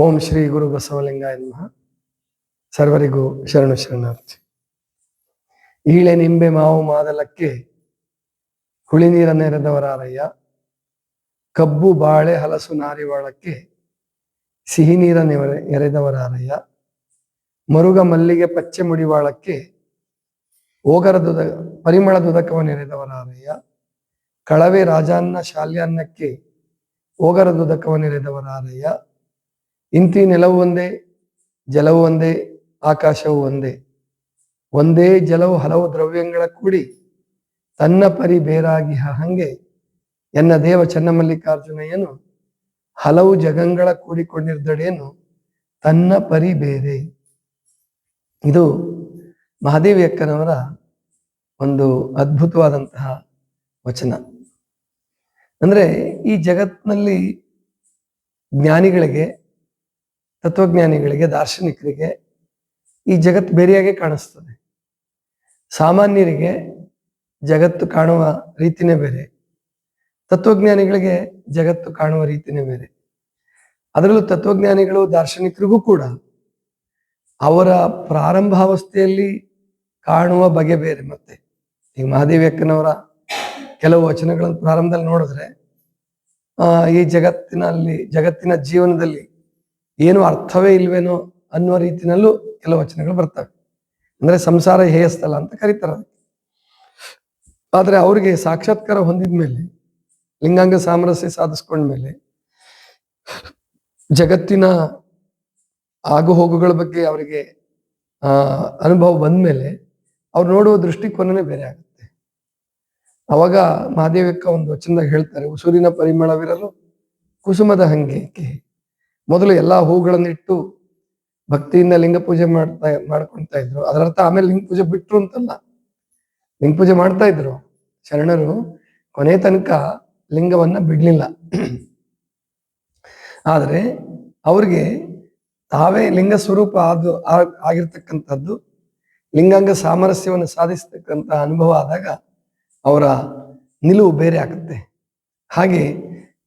ಓಂ ಶ್ರೀ ಗುರು ಬಸವಲಿಂಗಾಯ ನಮಃ. ಸರ್ವರಿಗೂ ಶರಣು ಶರಣಾರ್ಥಿ. ಈಳೆ ನಿಂಬೆ ಮಾವು ಮಾದಲಕ್ಕೆ ಹುಳಿ ನೀರ ನೆರೆದವರಾರಯ್ಯ. ಕಬ್ಬು ಬಾಳೆ ಹಲಸು ನಾರಿವಾಳಕ್ಕೆ ಸಿಹಿ ನೀರ ಎರೆದವರಾರಯ್ಯ ಮರುಗ ಮಲ್ಲಿಗೆ ಪಚ್ಚೆ ಮುಡಿವಾಳಕ್ಕೆ ಓಗರ ದೂದ ಪರಿಮಳ ದುದಕವ ನೆರೆದವರಾರಯ್ಯ. ಕಳವೆ ರಾಜಾನ್ನ ಶಾಲ್ಯಾನ್ನಕ್ಕೆ ಓಗರದುದಕವ ನೆರೆದವರಾರಯ್ಯ. ಇಂತಿ ನೆಲವು ಒಂದೇ, ಜಲವು ಒಂದೇ, ಆಕಾಶವು ಒಂದೇ. ಒಂದೇ ಜಲವು ಹಲವು ದ್ರವ್ಯಗಳ ಕೂಡಿ ತನ್ನ ಪರಿ ಬೇರಾಗಿ ಹಂಗೆ ಎನ್ನ ದೇವ ಚನ್ನಮಲ್ಲಿಕಾರ್ಜುನಯ್ಯನು ಹಲವು ಜಗಂಗಳ ಕೂಡಿಕೊಂಡಿರ್ದಡೇನು ತನ್ನ ಪರಿ ಬೇರೆ. ಇದು ಮಹಾದೇವಿ ಅಕ್ಕನವರ ಒಂದು ಅದ್ಭುತವಾದಂತಹ ವಚನ. ಅಂದ್ರೆ ಈ ಜಗತ್ತಿನಲ್ಲಿ ಜ್ಞಾನಿಗಳಿಗೆ ತತ್ವಜ್ಞಾನಿಗಳಿಗೆ, ದಾರ್ಶನಿಕರಿಗೆ ಈ ಜಗತ್ತು ಬೇರೆಯಾಗೆ ಕಾಣಿಸ್ತದೆ. ಸಾಮಾನ್ಯರಿಗೆ ಜಗತ್ತು ಕಾಣುವ ರೀತಿನೇ ಬೇರೆ. ತತ್ವಜ್ಞಾನಿಗಳಿಗೆ ಜಗತ್ತು ಕಾಣುವ ರೀತಿನೇ ಬೇರೆ. ಅದರಲ್ಲೂ ತತ್ವಜ್ಞಾನಿಗಳು, ದಾರ್ಶನಿಕರಿಗೂ ಕೂಡ ಅವರ ಪ್ರಾರಂಭಾವಸ್ಥೆಯಲ್ಲಿ ಕಾಣುವ ಬಗೆ ಬೇರೆ ಮತ್ತೆ. ಈ ಮಹಾದೇವಿ ಅಕ್ಕನವರ ಕೆಲವು ವಚನಗಳನ್ನು ಪ್ರಾರಂಭದಲ್ಲಿ ನೋಡಿದ್ರೆ ಈ ಜಗತ್ತಿನಲ್ಲಿ, ಜಗತ್ತಿನ ಜೀವನದಲ್ಲಿ ಏನು ಅರ್ಥವೇ ಇಲ್ವೇನೋ ಅನ್ನುವ ರೀತಿಯಲ್ಲೂ ಕೆಲವು ವಚನಗಳು ಬರ್ತವೆ. ಅಂದ್ರೆ ಸಂಸಾರ ಹೇಯಸ್ಥಲ ಅಂತ ಕರೀತಾರೆ ಆದರೆ ಅವ್ರಿಗೆ ಸಾಕ್ಷಾತ್ಕಾರ ಹೊಂದಿದ ಮೇಲೆ, ಲಿಂಗಾಂಗ ಸಾಮರಸ್ಯ ಸಾಧಿಸ್ಕೊಂಡ್ಮೇಲೆ ಜಗತ್ತಿನ ಆಗುಹೋಗುಗಳ ಬಗ್ಗೆ ಅವರಿಗೆ, ಆ, ಅನುಭವ ಬಂದ್ಮೇಲೆ ಅವ್ರು ನೋಡುವ ದೃಷ್ಟಿಕೋನನೇ ಬೇರೆ ಆಗುತ್ತೆ. ಅವಾಗ ಮಹಾದೇವಕ್ಕ ಒಂದು ವಚನದಾಗ ಹೇಳ್ತಾರೆ, ಉಸೂರಿನ ಪರಿಮಳವಿರಲು ಕುಸುಮದ ಹಂಗೇಕೆ ಮೊದಲು ಎಲ್ಲಾ ಹೂಗಳನ್ನಿಟ್ಟು ಭಕ್ತಿಯಿಂದ ಲಿಂಗ ಪೂಜೆ ಮಾಡ್ತಾ, ಮಾಡ್ಕೊಳ್ತಾ ಇದ್ರು. ಅದರರ್ಥ ಆಮೇಲೆ ಲಿಂಗ ಪೂಜೆ ಬಿಟ್ರು ಅಂತಲ್ಲ. ಲಿಂಗ ಪೂಜೆ ಮಾಡ್ತಾ ಇದ್ರು. ಶರಣರು ಕೊನೆ ತನಕ ಲಿಂಗವನ್ನ ಬಿಡ್ಲಿಲ್ಲ. ಆದರೆ ಅವ್ರಿಗೆ ತಾವೇ ಲಿಂಗ ಸ್ವರೂಪ ಅದು ಆಗಿರ್ತಕ್ಕಂಥದ್ದು, ಲಿಂಗಾಂಗ ಸಾಮರಸ್ಯವನ್ನು ಸಾಧಿಸ್ತಕ್ಕಂಥ ಅನುಭವ ಆದಾಗ ಅವರ ನಿಲುವು ಬೇರೆ ಆಗುತ್ತೆ. ಹಾಗೆ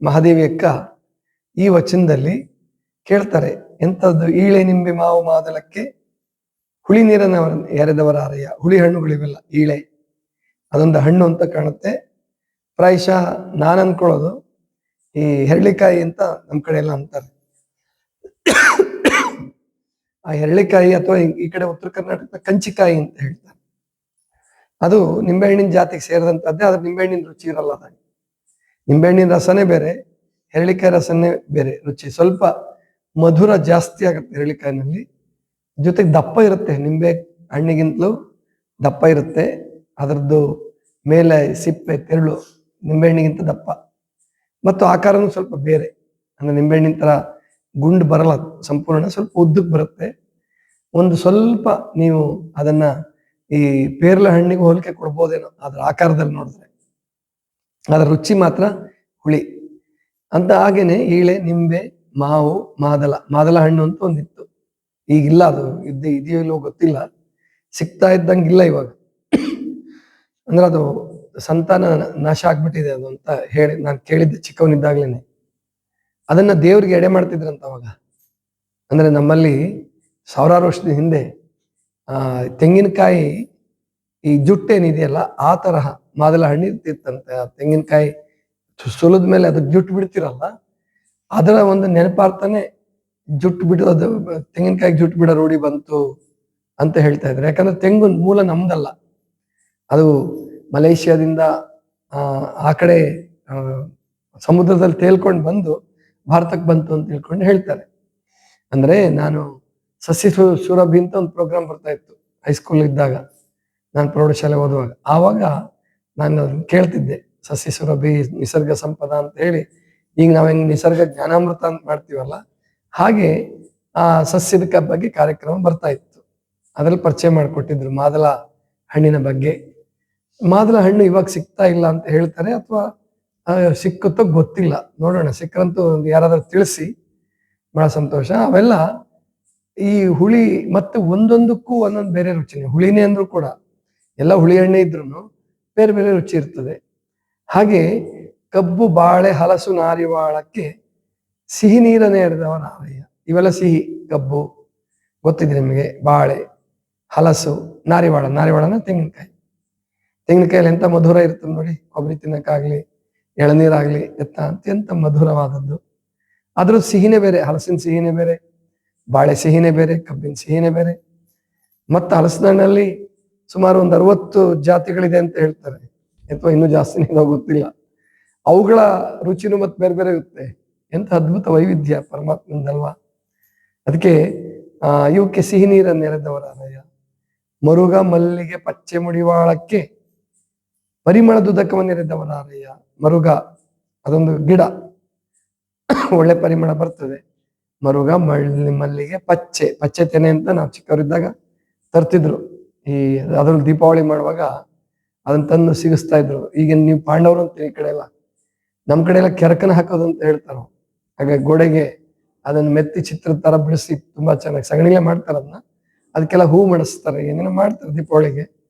ಮಹಾದೇವಿ ಅಕ್ಕ ಈ ವಚನದಲ್ಲಿ ಕೇಳ್ತಾರೆ, ಎಂಥದ್ದು? ಈಳೆ ನಿಂಬೆ ಮಾವು ಮಾದಲಕ್ಕೆ ಹುಳಿ ನೀರನ್ನ ಎರೆದವರಾರಯ್ಯ. ಹುಳಿ ಹಣ್ಣುಗಳಿವೆಲ್ಲ, ಈಳೆ. ಅದೊಂದು ಹಣ್ಣು ಅಂತ ಕಾಣುತ್ತೆ. ಪ್ರಾಯಶಃ ನಾನು ಅನ್ಕೊಳ್ಳೋದು, ಈ ಹೆರಳಿಕಾಯಿ ಅಂತ ನಮ್ಮ ಕಡೆ ಎಲ್ಲ ಅಂತಾರೆ. ಆ ಹೆರಳಿಕಾಯಿ ಅಥವಾ ಈ- ಕಡೆ ಉತ್ತರ ಕರ್ನಾಟಕದ ಕಂಚಿಕಾಯಿ ಅಂತ ಹೇಳ್ತಾರೆ. ಅದು ನಿಂಬೆಹಣ್ಣಿನ ಜಾತಿಗೆ ಸೇರಿದಂತದ್ದೇ ನಿಂಬೆ ನಿಂಬೆಹಣ್ಣಿನ ರುಚಿ ಇರಲ್ಲ ನಿಂಬೆಹಣ್ಣಿನ ರಸನೇ ಬೇರೆ, ಹೆರಳಿಕಾಯಿ ರಸನೇ ಬೇರೆ ರುಚಿ. ಸ್ವಲ್ಪ ಮಧುರ ಜಾಸ್ತಿ ಆಗುತ್ತೆ ಹೆರಳಿಕಾಯಿನಲ್ಲಿ ಜೊತೆಗೆ ದಪ್ಪ ಇರುತ್ತೆ, ನಿಂಬೆ ಹಣ್ಣಿಗಿಂತಲೂ ದಪ್ಪ ಇರುತ್ತೆ. ಅದರದ್ದು ಮೇಲೆ ಸಿಪ್ಪೆ, ತೆರಳು ನಿಂಬೆಹಣ್ಣಿಗಿಂತ ದಪ್ಪ. ಮತ್ತು ಆಕಾರನೂ ಸ್ವಲ್ಪ ಬೇರೆ. ಅಂದ್ರೆ ನಿಂಬೆಹಣ್ಣಿನ ತರ ಗುಂಡು ಬರಲ್ಲ, ಸಂಪೂರ್ಣ ಸ್ವಲ್ಪ ಉದ್ದಕ್ಕೆ ಬರುತ್ತೆ. ಒಂದು ಸ್ವಲ್ಪ ನೀವು ಅದನ್ನ ಈ ಪೇರ್ಲ ಹಣ್ಣಿಗೆ ಹೋಲಿಕೆ ಕೊಡ್ಬೋದೇನೋ, ಅದರ ಆಕಾರದಲ್ಲಿ ನೋಡಿದ್ರೆ. ಅದರ ರುಚಿ ಮಾತ್ರ ಹುಳಿ. ಅಂತ ಹಾಗೇನೆ ಈಳೆ, ನಿಂಬೆ ಮಾವು, ಮಾದಲ ಮಾದಲ ಹಣ್ಣು ಅಂತ ಒಂದಿತ್ತು. ಈಗಿಲ್ಲ ಅದು, ಇದ್ದ ಇದೆಯೋ ಇಲ್ಲೋ ಗೊತ್ತಿಲ್ಲ. ಸಿಗ್ತಾ ಇದ್ದಂಗಿಲ್ಲ ಇವಾಗ. ಅಂದ್ರೆ ಅದು ಸಂತಾನ ನಾಶ ಆಗ್ಬಿಟ್ಟಿದೆ ಅದು ಅಂತ ಹೇಳಿ, ನಾನು ಕೇಳಿದ್ದೆ ಚಿಕ್ಕವನಿದ್ದಾಗ್ಲೇನೆ. ಅದನ್ನ ದೇವ್ರಿಗೆ ಎಡೆ ಮಾಡ್ತಿದ್ರಂತ ಅವಾಗ. ಅಂದ್ರೆ ನಮ್ಮಲ್ಲಿ ಸಾವಿರಾರು ವರ್ಷದ ಹಿಂದೆ, ಆ, ತೆಂಗಿನಕಾಯಿ ಈ ಜುಟ್ಟೇನಿದೆಯಲ್ಲ, ಆ ತರಹ ಮಾದಲ ಹಣ್ಣು ಇರ್ತಿತ್ತಂತೆ ಆ ತೆಂಗಿನಕಾಯಿ ಸುಲಿದ ಮೇಲೆ ಅದಕ್ಕೆ ಜುಟ್ಟು ಬಿಡ್ತಿರಲ್ಲ. ಅದರ ಒಂದು ನೆನಪಾರ್ತಾನೆ ಜುಟ್ಟು ಬಿಡೋದು ತೆಂಗಿನಕಾಯಿ ಜುಟ್ಟು ಬಿಡೋ ರೂಢಿ ಬಂತು ಅಂತ ಹೇಳ್ತಾ ಇದ್ರು ಯಾಕಂದ್ರೆ ತೆಂಗು ಮೂಲ ನಮ್ದಲ್ಲ. ಅದು ಮಲೇಷ್ಯಾದಿಂದ ಆ, ಕಡೆ ಸಮುದ್ರದಲ್ಲಿ ತೇಲ್ಕೊಂಡು ಬಂದು ಭಾರತಕ್ಕೆ ಬಂತು ಅಂತ ತಿಳ್ಕೊಂಡು ಹೇಳ್ತಾರೆ. ಅಂದ್ರೆ ನಾನು ಸಸ್ಯ ಸುರಭಿ ಅಂತ ಒಂದು ಪ್ರೋಗ್ರಾಮ್ ಬರ್ತಾ ಇತ್ತು ಹೈಸ್ಕೂಲ್ ಇದ್ದಾಗ. ನಾನು ಪ್ರೌಢಶಾಲೆ ಓದುವಾಗ. ಆವಾಗ ನಾನು ಕೇಳ್ತಿದ್ದೆ. ಸಸ್ಯ ಸುರಭಿ ನಿಸರ್ಗ ಸಂಪದ ಅಂತ ಹೇಳಿ ಈಗ ನಾವ್ ಹೆಂಗ್ ನಿಸರ್ಗ ಜ್ಞಾನಾಮೃತ ಅಂತ ಮಾಡ್ತೀವಲ್ಲ, ಹಾಗೆ ಆ ಸಸ್ಯದ ಬಗ್ಗೆ ಕಾರ್ಯಕ್ರಮ ಬರ್ತಾ ಇತ್ತು. ಅದ್ರಲ್ಲಿ ಪರಿಚಯ ಮಾಡಿಕೊಟ್ಟಿದ್ರು ಮಾದಲ ಹಣ್ಣಿನ ಬಗ್ಗೆ. ಮಾದಲ ಹಣ್ಣು ಇವಾಗ ಸಿಗ್ತಾ ಇಲ್ಲ ಅಂತ ಹೇಳ್ತಾರೆ ಅಥವಾ ಸಿಕ್ಕುತ್ತೋ ಗೊತ್ತಿಲ್ಲ. ನೋಡೋಣ, ಸಿಕ್ಕರಂತೂ ಯಾರಾದ್ರೂ ತಿಳಿಸಿ, ಬಹಳ ಸಂತೋಷ. ಅವೆಲ್ಲ ಈ ಹುಳಿ ಮತ್ತೆ ಒಂದೊಂದಕ್ಕೂ ಒಂದೊಂದು ಬೇರೆ ರುಚಿನೇ ಹುಳಿನೇ ಅಂದ್ರೂ ಕೂಡ, ಎಲ್ಲ ಹುಳಿ ಹಣ್ಣೆ ಇದ್ರು ಬೇರೆ ಬೇರೆ ರುಚಿ ಇರ್ತದೆ. ಹಾಗೆ ಕಬ್ಬು, ಬಾಳೆ, ಹಲಸು ನಾರಿವಾಳಕ್ಕೆ ಸಿಹಿ ನೀರನ್ನೇ ಎರೆದವ ನಾರಯ್ಯ ಇವೆಲ್ಲ ಸಿಹಿ, ಕಬ್ಬು ಗೊತ್ತಿದೆ ನಿಮಗೆ? ಬಾಳೆ, ಹಲಸು, ನಾರಿವಾಳ. ನಾರಿವಾಳನ ತೆಂಗಿನಕಾಯಿ. ತೆಂಗಿನಕಾಯಲ್ಲಿ ಎಂತ ಮಧುರ ಇರ್ತದೆ ನೋಡಿ. ಕೊಬ್ಬರಿ ತಿನ್ನಕ್ಕಾಗ್ಲಿ, ಎಳನೀರಾಗ್ಲಿ, ಎತ್ತ ಅತ್ಯಂತ ಮಧುರವಾದದ್ದು. ಅದ್ರ ಸಿಹಿನೇ ಬೇರೆ, ಹಲಸಿನ ಸಿಹಿನೇ ಬೇರೆ, ಬಾಳೆ ಸಿಹಿನೇ ಬೇರೆ, ಕಬ್ಬಿನ ಸಿಹಿನೇ ಬೇರೆ. ಮತ್ತು ಹಲಸಿನಲ್ಲಿ ಸುಮಾರು ಒಂದು ಅರವತ್ತು ಜಾತಿಗಳಿದೆ ಅಂತ ಹೇಳ್ತಾರೆ. ಅಥವಾ ಇನ್ನೂ ಜಾಸ್ತಿನೇ ಗೊತ್ತಿಲ್ಲ. ಅವುಗಳ ರುಚಿನೂ ಮತ್ತೆ ಬೇರೆ ಬೇರೆ ಇರುತ್ತೆ. ಎಂತ ಅದ್ಭುತ ವೈವಿಧ್ಯ ಪರಮಾತ್ಮಂದಲ್ವಾ ಅದಕ್ಕೆ, ಆ ಇವಕ್ಕೆ ಸಿಹಿ ನೀರನ್ನು ಹೃದಯ ಮರುಗ ಮಲ್ಲಿಗೆ ಪಚ್ಚೆ ಮುಡಿವಾಳಕ್ಕೆ ಪರಿಮಳದುದಕವನ್ನು ಹೃದಯ ಮರುಗ, ಅದೊಂದು ಗಿಡ. ಒಳ್ಳೆ ಪರಿಮಳ ಬರ್ತದೆ. ಮರುಗ ಮಳ್ಳಿ, ಮಲ್ಲಿಗೆ ಪಚ್ಚೆ ಪಚ್ಚೆ ತೆನೆ ಅಂತ ನಾವು ಚಿಕ್ಕವರಿದ್ದಾಗ ತರ್ತಿದ್ರು. ಈ, ಅದ್ರಲ್ಲಿ ದೀಪಾವಳಿ ಮಾಡುವಾಗ ಅದನ್ನ ತಂದು ಸಿಗಿಸ್ತಾ ಇದ್ರು. ಈಗ ನೀವು ಪಾಂಡವರು ಅಂತ ಈ ಕಡೆ ಎಲ್ಲ ನಮ್ ಕಡೆ ಎಲ್ಲ ಕೆರಕನ ಹಾಕೋದು ಅಂತ ಹೇಳ್ತಾರೆ? ಹಾಗೆ ಗೋಡೆಗೆ ಅದನ್ನ ಮೆತ್ತಿ ಚಿತ್ರದ ತರ ಬಿಡಿಸಿ ತುಂಬಾ ಚೆನ್ನಾಗಿ ಸಗಣಿಲೆ ಮಾಡ್ತಾರೆ ಅದನ್ನ. ಅದಕ್ಕೆಲ್ಲ ಹೂ ಮಾಡಿಸ್ತಾರೆ, ಏನೇನೋ ಮಾಡ್ತಾರೆ ದೀಪಾವಳಿಗೆ.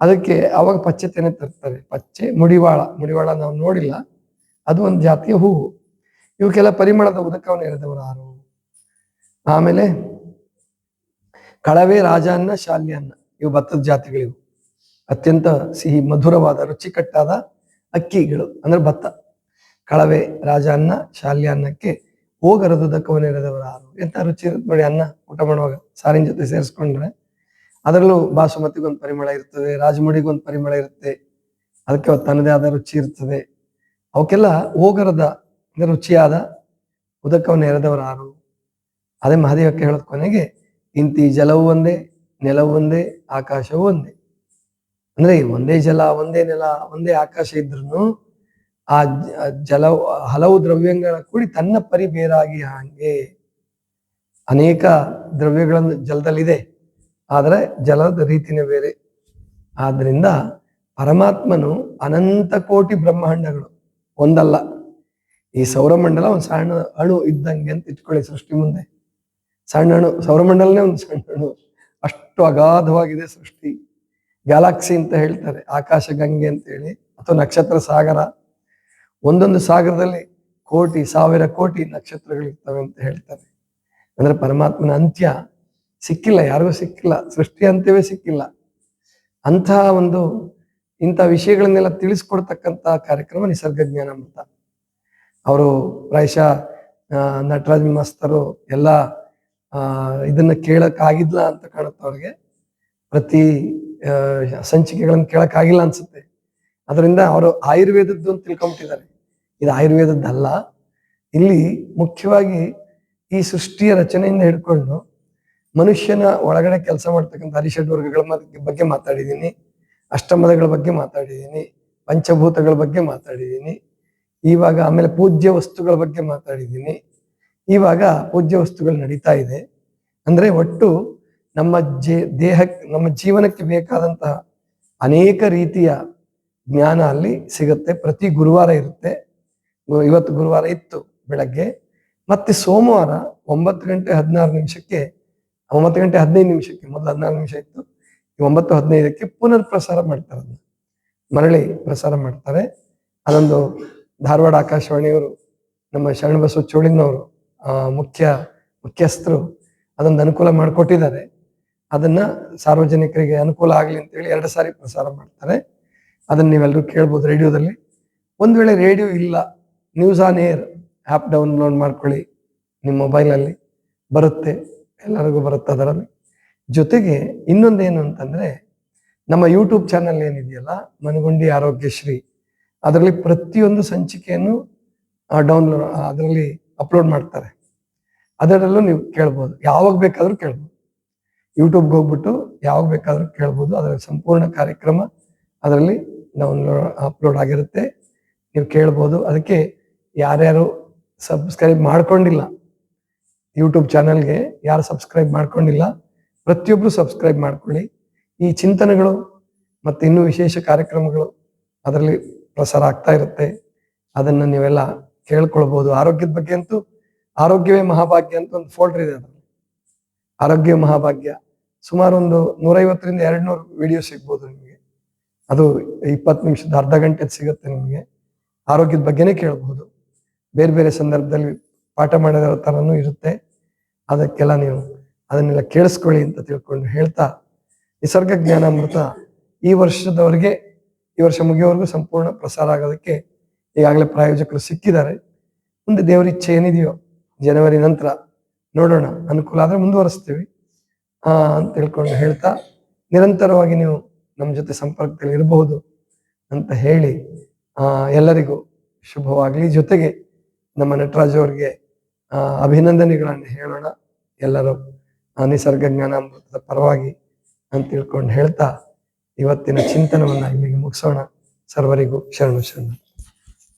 ಅದಕ್ಕೆ ಅವಾಗ ಪಚ್ಚೆ ತೆನೆ ತರ್ತಾರೆ. ಪಚ್ಚೆ ಮುಡಿವಾಳ. ಮುಡಿವಾಳ ನಾವು ನೋಡಿಲ್ಲ. ಅದು ಒಂದು ಜಾತಿಯ ಹೂವು. ಇವಕ್ಕೆಲ್ಲ ಪರಿಮಳದ ಉದಕವನ್ನು ಎರೆದವರು ಯಾರು? ಆಮೇಲೆ ಕಳವೆ ರಾಜಾನ್ನ, ಶಾಲ್ಯಾನ್ನ. ಇವು ಭತ್ತದ ಜಾತಿಗಳಿವು. ಅತ್ಯಂತ ಸಿಹಿ ಮಧುರವಾದ, ರುಚಿಕಟ್ಟಾದ ಅಕ್ಕಿಗಳು. ಅಂದ್ರೆ ಭತ್ತ. ಕಳವೆ ರಾಜ ಅನ್ನ, ಶಾಲ್ಯ ಅನ್ನಕ್ಕೆ ಹೋಗರದು ಎರೆದವರು ಆರು ಎಂತ ರುಚಿ ಇರುತ್ತೆ ನೋಡಿ ಅನ್ನ ಊಟ ಮಾಡುವಾಗ, ಸಾರಿನ ಜೊತೆ ಸೇರಿಸ್ಕೊಂಡ್ರೆ. ಅದರಲ್ಲೂ ಬಾಸುಮತಿಗೊಂದು ಪರಿಮಳ ಇರ್ತದೆ ರಾಜಮುಡಿಗೊಂದು ಪರಿಮಳ ಇರುತ್ತೆ. ಅದಕ್ಕೆ ತನ್ನದೇ ಆದ ರುಚಿ ಇರ್ತದೆ. ಅವಕ್ಕೆಲ್ಲ ಹೋಗರದ ರುಚಿಯಾದ ಉದಕವನ್ನು ಎರೆದವರು ಆರು ಅದೇ ಮಹಾದೇವಕ್ಕೆ ಹೇಳೋದ್ ಕೊನೆಗೆ, ಇಂತಿ ಜಲವು ಒಂದೇ, ನೆಲವು ಒಂದೇ, ಆಕಾಶವು ಒಂದೇ. ಅಂದ್ರೆ ಒಂದೇ ಜಲ, ಒಂದೇ ನೆಲ, ಒಂದೇ ಆಕಾಶ ಇದ್ರು ಆ ಜಲ ಹಲವು ದ್ರವ್ಯಗಳ ಕೂಡಿ ತನ್ನ ಪರಿ ಬೇರಾಗಿ ಹಾಗೆ ಅನೇಕ ದ್ರವ್ಯಗಳನ್ನು ಜಲದಲ್ಲಿದೆ. ಆದರೆ ಜಲದ ರೀತಿನೇ ಬೇರೆ. ಆದ್ರಿಂದ ಪರಮಾತ್ಮನು ಅನಂತ ಕೋಟಿ ಬ್ರಹ್ಮಾಂಡಗಳು ಒಂದಲ್ಲ. ಈ ಸೌರಮಂಡಲ ಒಂದು ಸಣ್ಣ ಅಣು ಇದ್ದಂಗೆ ಅಂತ ಇಟ್ಕೊಳ್ಳಿ ಸೃಷ್ಟಿ ಮುಂದೆ. ಸಣ್ಣ ಅಣು, ಸೌರಮಂಡಲನೇ ಒಂದು ಸಣ್ಣ ಅಣು. ಅಷ್ಟು ಅಗಾಧವಾಗಿದೆ ಸೃಷ್ಟಿ. ಗ್ಯಾಲಾಕ್ಸಿ ಅಂತ ಹೇಳ್ತಾರೆ. ಆಕಾಶ ಗಂಗೆ ಅಂತ ಹೇಳಿ ಅಥವಾ ನಕ್ಷತ್ರ ಸಾಗರ. ಒಂದೊಂದು ಸಾಗರದಲ್ಲಿ ಕೋಟಿ, ಸಾವಿರ ಕೋಟಿ ನಕ್ಷತ್ರಗಳಿರ್ತವೆ ಅಂತ ಹೇಳ್ತಾರೆ. ಅಂದ್ರೆ ಪರಮಾತ್ಮನ ಅಂತ್ಯ ಸಿಕ್ಕಿಲ್ಲ, ಯಾರಿಗೂ ಸಿಕ್ಕಿಲ್ಲ, ಸೃಷ್ಟಿ ಅಂತ್ಯವೇ ಸಿಕ್ಕಿಲ್ಲ. ಅಂತಹ ಒಂದು ಇಂಥ ವಿಷಯಗಳನ್ನೆಲ್ಲ ತಿಳಿಸ್ಕೊಡ್ತಕ್ಕಂತ ಕಾರ್ಯಕ್ರಮ ನಿಸರ್ಗ ಜ್ಞಾನ ಅಂತ ಅವರು ಪ್ರಾಯಶಃ ನಟರಾಜ್ ಮಾಸ್ತರು ಎಲ್ಲ ಇದನ್ನ ಕೇಳಕ್ಕಾಗಿಲ್ಲ ಅಂತ ಕಾಣುತ್ತೆ ಅವ್ರಿಗೆ. ಪ್ರತಿ ಸಂಚಿಕೆಗಳನ್ನು ಸಂಚಿಕೆಗಳನ್ನ ಕೇಳಕ್ ಆಗಿಲ್ಲ ಅನ್ಸುತ್ತೆ. ಅದರಿಂದ ಅವರು ಆಯುರ್ವೇದದ್ದು ಅಂತ ತಿಳ್ಕೊಂಬಿಟ್ಟಿದ್ದಾರೆ. ಇದು ಆಯುರ್ವೇದದ್ದಲ್ಲ. ಇಲ್ಲಿ ಮುಖ್ಯವಾಗಿ ಈ ಸೃಷ್ಟಿಯ ರಚನೆಯಿಂದ ಹಿಡ್ಕೊಂಡು ಮನುಷ್ಯನ ಒಳಗಡೆ ಕೆಲಸ ಮಾಡ್ತಕ್ಕಂಥ ಹರಿಷಡ್ ವರ್ಗಗಳ ಬಗ್ಗೆ ಮಾತಾಡಿದ್ದೀನಿ. ಅಷ್ಟಮದಗಳ ಬಗ್ಗೆ ಮಾತಾಡಿದ್ದೀನಿ. ಪಂಚಭೂತಗಳ ಬಗ್ಗೆ ಮಾತಾಡಿದ್ದೀನಿ. ಇವಾಗ ಆಮೇಲೆ ಪೂಜ್ಯ ವಸ್ತುಗಳ ಬಗ್ಗೆ ಮಾತಾಡಿದ್ದೀನಿ. ಇವಾಗ ಪೂಜ್ಯ ವಸ್ತುಗಳು ನಡೀತಾ ಇದೆ. ಅಂದ್ರೆ ಒಟ್ಟು ನಮ್ಮ ಜೇ ದೇಹಕ್ಕೆ ನಮ್ಮ ಜೀವನಕ್ಕೆ ಬೇಕಾದಂತಹ ಅನೇಕ ರೀತಿಯ ಜ್ಞಾನ ಅಲ್ಲಿ ಸಿಗುತ್ತೆ. ಪ್ರತಿ ಗುರುವಾರ ಇರುತ್ತೆ. ಇವತ್ತು ಗುರುವಾರ ಇತ್ತು ಬೆಳಗ್ಗೆ. ಮತ್ತೆ ಸೋಮವಾರ ಒಂಬತ್ತು ಗಂಟೆ ಹದಿನಾರು ನಿಮಿಷಕ್ಕೆ, ಒಂಬತ್ತು ಗಂಟೆ ಹದಿನೈದು ನಿಮಿಷಕ್ಕೆ, ಮೊದಲು ಹದಿನಾರು ನಿಮಿಷ ಇತ್ತು. ಒಂಬತ್ತು ಹದಿನೈದಕ್ಕೆ ಪುನರ್ ಪ್ರಸಾರ ಮಾಡ್ತಾರೆ ಅದನ್ನ. ಮರಳಿ ಪ್ರಸಾರ ಮಾಡ್ತಾರೆ. ಅದೊಂದು ಧಾರವಾಡ ಆಕಾಶವಾಣಿಯವರು, ನಮ್ಮ ಶರಣಬಸವ ಚೋಳಿನವರು ಮುಖ್ಯ ಮುಖ್ಯಸ್ಥರು ಅದೊಂದು ಅನುಕೂಲ ಮಾಡಿಕೊಟ್ಟಿದ್ದಾರೆ. ಅದನ್ನ ಸಾರ್ವಜನಿಕರಿಗೆ ಅನುಕೂಲ ಆಗಲಿ ಅಂತೇಳಿ ಎರಡು ಸಾರಿ ಪ್ರಸಾರ ಮಾಡ್ತಾರೆ. ಅದನ್ನ ನೀವೆಲ್ಲರೂ ಕೇಳ್ಬೋದು ರೇಡಿಯೋದಲ್ಲಿ. ಒಂದು ವೇಳೆ ರೇಡಿಯೋ ಇಲ್ಲ news on air app download ಮಾಡ್ಕೊಳ್ಳಿ, ನಿಮ್ಮ ಮೊಬೈಲಲ್ಲಿ ಬರುತ್ತೆ, ಎಲ್ಲರಿಗೂ ಬರುತ್ತೆ ಅದರಲ್ಲಿ. ಜೊತೆಗೆ ಇನ್ನೊಂದೇನು ಅಂತಂದರೆ, ನಮ್ಮ ಯೂಟ್ಯೂಬ್ ಚಾನಲ್ ಏನಿದೆಯಲ್ಲ, ಮನಗುಂಡಿ ಆರೋಗ್ಯಶ್ರೀ, ಅದರಲ್ಲಿ ಪ್ರತಿಯೊಂದು ಸಂಚಿಕೆಯನ್ನು ಡೌನ್ಲೋಡ್ ಅದರಲ್ಲಿ ಅಪ್ಲೋಡ್ ಮಾಡ್ತಾರೆ. ಅದರಲ್ಲೂ ನೀವು ಕೇಳ್ಬೋದು, ಯಾವಾಗ ಬೇಕಾದರೂ ಕೇಳ್ಬೋದು. ಯೂಟ್ಯೂಬ್ಗೆ ಹೋಗ್ಬಿಟ್ಟು ಯಾವಾಗ ಬೇಕಾದರೂ ಕೇಳ್ಬೋದು ಅದರ ಸಂಪೂರ್ಣ ಕಾರ್ಯಕ್ರಮ, ಅದರಲ್ಲಿ ಡೌನ್ಲೋಡ್ ಅಪ್ಲೋಡ್ ಆಗಿರುತ್ತೆ. ನೀವು ಕೇಳ್ಬೋದು. ಅದಕ್ಕೆ ಯಾರ್ಯಾರು ಸಬ್ಸ್ಕ್ರೈಬ್ ಮಾಡ್ಕೊಂಡಿಲ್ಲ ಯೂಟ್ಯೂಬ್ ಚಾನಲ್ಗೆ ಯಾರು ಸಬ್ಸ್ಕ್ರೈಬ್ ಮಾಡ್ಕೊಂಡಿಲ್ಲ ಪ್ರತಿಯೊಬ್ಬರು ಸಬ್ಸ್ಕ್ರೈಬ್ ಮಾಡ್ಕೊಳ್ಳಿ. ಈ ಚಿಂತನೆಗಳು ಮತ್ತು ಇನ್ನೂ ವಿಶೇಷ ಕಾರ್ಯಕ್ರಮಗಳು ಅದರಲ್ಲಿ ಪ್ರಸಾರ ಆಗ್ತಾ ಇರುತ್ತೆ. ಅದನ್ನ ನೀವೆಲ್ಲ ಕೇಳ್ಕೊಳ್ಬೋದು. ಆರೋಗ್ಯದ ಬಗ್ಗೆ ಅಂತೂ, ಆರೋಗ್ಯವೇ ಮಹಾಭಾಗ್ಯ ಅಂತ ಒಂದು ಫೋಲ್ಡರ್ ಇದೆ ಅದರಲ್ಲಿ. ಆರೋಗ್ಯ ಮಹಾಭಾಗ್ಯ. ಸುಮಾರು ಒಂದು ನೂರೈವತ್ತರಿಂದ ಎರಡು ನೂರು ವಿಡಿಯೋ ಸಿಗ್ಬೋದು ನಿಮಗೆ. ಅದು ಇಪ್ಪತ್ತು ನಿಮಿಷದ ಅರ್ಧ ಗಂಟೆ ಸಿಗುತ್ತೆ ನಿಮಗೆ. ಆರೋಗ್ಯದ ಬಗ್ಗೆನೇ ಕೇಳಬಹುದು ಬೇರೆ ಬೇರೆ ಸಂದರ್ಭದಲ್ಲಿ ಪಾಠ ಮಾಡಿರೋ ಥರನೂ ಇರುತ್ತೆ. ಅದಕ್ಕೆಲ್ಲ ನೀವು ಅದನ್ನೆಲ್ಲ ಕೇಳಿಸ್ಕೊಳ್ಳಿ ಅಂತ ತಿಳ್ಕೊಂಡು ಹೇಳ್ತಾ, ನಿಸರ್ಗ ಜ್ಞಾನಾಮೃತ ಈ ವರ್ಷದವರೆಗೆ, ಈ ವರ್ಷ ಮುಗಿಯೋವರೆಗೂ ಸಂಪೂರ್ಣ ಪ್ರಸಾರ ಆಗೋದಕ್ಕೆ ಈಗಾಗಲೇ ಪ್ರಾಯೋಜಕರು ಸಿಕ್ಕಿದ್ದಾರೆ. ಮುಂದೆ ದೇವರ ಇಚ್ಛೆ ಏನಿದೆಯೋ ಜನವರಿ ನಂತರ ನೋಡೋಣ. ಅನುಕೂಲ ಆದರೆ ಮುಂದುವರಿಸ್ತೀವಿ. ಅಂತ ತಿಳ್ಕೊಂಡು ಹೇಳ್ತಾ, ನಿರಂತರವಾಗಿ ನೀವು ನಮ್ಮ ಜೊತೆ ಸಂಪರ್ಕದಲ್ಲಿ ಇರಬಹುದು ಅಂತ ಹೇಳಿ ಎಲ್ಲರಿಗೂ ಶುಭವಾಗಲಿ. ಜೊತೆಗೆ ನಮ್ಮ ನಟರಾಜ್ ಅವರಿಗೆ ಅಭಿನಂದನೆಗಳನ್ನು ಹೇಳೋಣ. ಎಲ್ಲರೂ ನಿಸರ್ಗ ಜ್ಞಾನಾಮೃತದ ಪರವಾಗಿ ಅಂತ ತಿಳ್ಕೊಂಡು ಹೇಳ್ತಾ, ಇವತ್ತಿನ ಚಿಂತನವನ್ನ ಇಲ್ಲಿಗೆ ಮುಗಿಸೋಣ. ಸರ್ವರಿಗೂ ಶರಣು ಶರಣ.